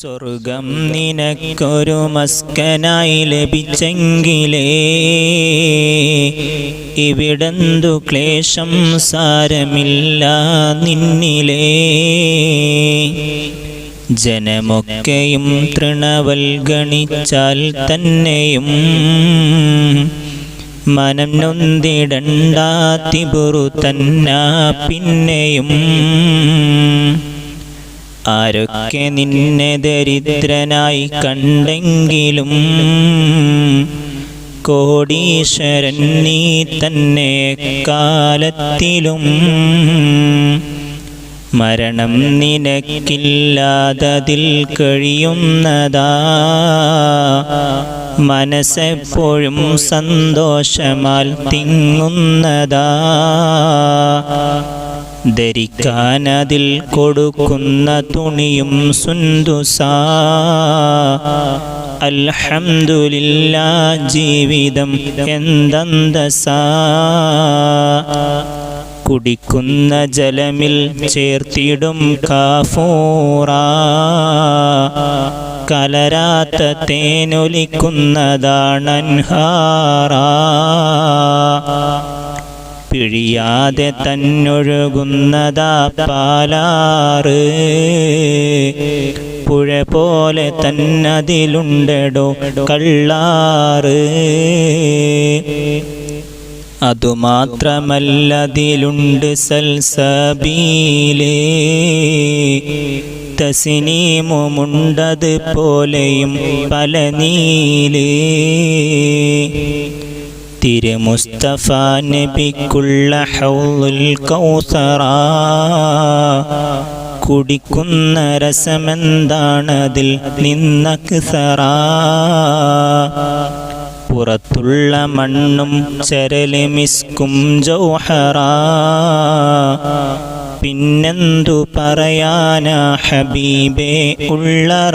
സ്വർഗം നിനക്കൊരു മസ്കനായി ലഭിച്ചെങ്കിലേ ഇവിടന്തു ക്ലേശം സാരമില്ല നിന്നിലേ. ജനമൊക്കെയും തൃണവൽഗണിച്ചാൽ തന്നെയും മനം നൊന്തിടണ്ടാത്തിപുറു തന്ന പിന്നെയും. ആരൊക്കെ നിന്നെ ദരിദ്രനായി കണ്ടെങ്കിലും കോടീശ്വരൻ നീ തന്നെ കാലത്തിലും മരണം നിനക്കില്ലാതതിൽ കഴിയുന്നതാ. മനസ്സെപ്പോഴും സന്തോഷമാൽ തിങ്ങുന്നതാ. ധരിക്കാനതിൽ കൊടുക്കുന്ന തുണിയും സുന്ദുസാ. അൽഹംദുലില്ല ജീവിതം എന്തന്തസാ. കുടിക്കുന്ന ജലമിൽ ചേർത്തിടും കാഫൂറ. കലരാത്ത തേനൊലിക്കുന്നതാണൻഹാറ പിഴിയാതെ തന്നൊഴുകുന്നതാ പാലാറ്. പുഴ പോലെ തന്നതിലുണ്ടടോ കള്ളാറ്. അതുമാത്രമല്ലതിലുണ്ട് സൽസബീലേ. തസിനീമുണ്ടത് പോലെയും പല നീലേ തിരുമുസ്തഫ നബിക്കുള്ള ഹൗലുൽ കൗസറ. കുടിക്കുന്ന രസമെന്താണതിൽ നിന്നക്സറ. പുറത്തുള്ള മണ്ണും ചരൽ മിസ്കും ജൗഹറ. പിന്നെന്തു പറയാനാ ഹബീബേ ഉള്ളറ.